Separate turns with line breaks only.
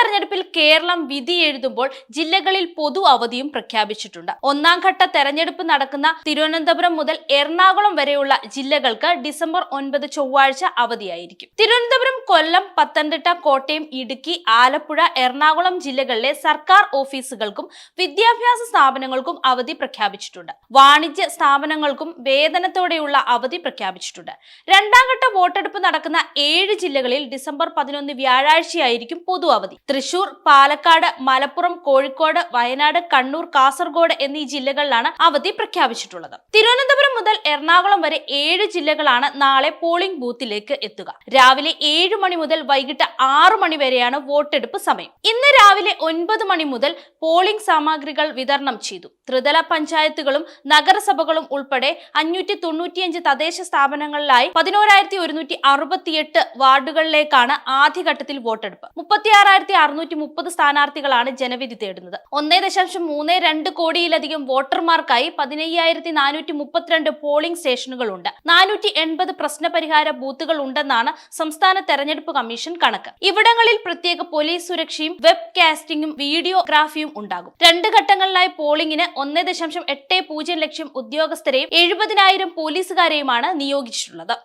തെരഞ്ഞെടുപ്പിൽ കേരളം വിധി എഴുതുമ്പോൾ ജില്ലകളിൽ പൊതു അവധിയും പ്രഖ്യാപിച്ചിട്ടുണ്ട്. ഒന്നാം ഘട്ട തെരഞ്ഞെടുപ്പ് നടക്കുന്ന തിരുവനന്തപുരം മുതൽ എറണാകുളം വരെയുള്ള ജില്ലകൾക്ക് ഡിസംബർ ഒൻപത് ചൊവ്വാഴ്ച അവധിയായിരിക്കും. തിരുവനന്തപുരം കൊല്ലം പത്തനംതിട്ട കോട്ടയം ഇടുക്കി ആലപ്പുഴ എറണാകുളം ജില്ലകളിലെ സർക്കാർ ഓഫീസുകൾക്കും വിദ്യാഭ്യാസ സ്ഥാപനങ്ങൾക്കും അവധി പ്രഖ്യാപിച്ചിട്ടുണ്ട്. വാണിജ്യ സ്ഥാപനങ്ങൾക്കും വേതനത്തോടെയുള്ള അവധി പ്രഖ്യാപിച്ചിട്ടുണ്ട്. രണ്ടാം ഘട്ട വോട്ടെടുപ്പ് നടക്കുന്ന ഏഴ് ജില്ലകളിൽ ഡിസംബർ പതിനൊന്ന് വ്യാഴാഴ്ചയായിരിക്കും പൊതു അവധി. തൃശൂർ പാലക്കാട് മലപ്പുറം കോഴിക്കോട് വയനാട് കണ്ണൂർ കാസർഗോഡ് എന്നീ ജില്ലകളിലാണ് അവധി പ്രഖ്യാപിച്ചിട്ടുള്ളത്. തിരുവനന്തപുരം മുതൽ എറണാകുളം വരെ ഏഴ് ജില്ലകളാണ് നാളെ പോളിംഗ് ബൂത്തിലേക്ക് എത്തുക. രാവിലെ ഏഴ് മണി മുതൽ വൈകിട്ട് ആറു മണി വരെയാണ് വോട്ടെടുപ്പ് സമയം. ഇന്ന് രാവിലെ ഒൻപത് മണി മുതൽ പോളിംഗ് സാമഗ്രികൾ വിതരണം ചെയ്തു. ത്രിതല പഞ്ചായത്തുകളും നഗരസഭകളും ഉൾപ്പെടെ അഞ്ഞൂറ്റി തൊണ്ണൂറ്റിയഞ്ച് തദ്ദേശ സ്ഥാപനങ്ങളിലായി പതിനോരായിരത്തി ഒരുന്നൂറ്റി അറുപത്തിയെട്ട് വാർഡുകളിലേക്കാണ് ആദ്യഘട്ടത്തിൽ വോട്ടെടുപ്പ്. മുപ്പത്തിയാറായിരത്തി അറുന്നൂറ്റി മുപ്പത് സ്ഥാനാർത്ഥികളാണ് ജനവിധി തേടുന്നത്. ഒന്നേ ദശാംശം മൂന്ന് രണ്ട് കോടിയിലധികം വോട്ടർമാർക്കായി പതിനയ്യായിരത്തി നാനൂറ്റി മുപ്പത്തിരണ്ട് പോളിംഗ് സ്റ്റേഷനുകളുണ്ട്. നാനൂറ്റി എൺപത് പ്രശ്നപരിഹാര ബൂത്തുകൾ ഉണ്ടെന്നാണ് സംസ്ഥാന തെരഞ്ഞെടുപ്പ് കമ്മീഷൻ കണക്ക്. ഇവിടങ്ങളിൽ പ്രത്യേക പോലീസ് സുരക്ഷയും വെബ് കാസ്റ്റിംഗും വീഡിയോഗ്രാഫിയും ഉണ്ടാകും. രണ്ട് ഘട്ടങ്ങളിലായി പോളിംഗിന് ഒന്നേ ദശാംശം എട്ട് പൂജ്യം ലക്ഷം ഉദ്യോഗസ്ഥരെയും എഴുപതിനായിരം പോലീസുകാരെയുമാണ് നിയോഗിച്ചിട്ടുള്ളത്.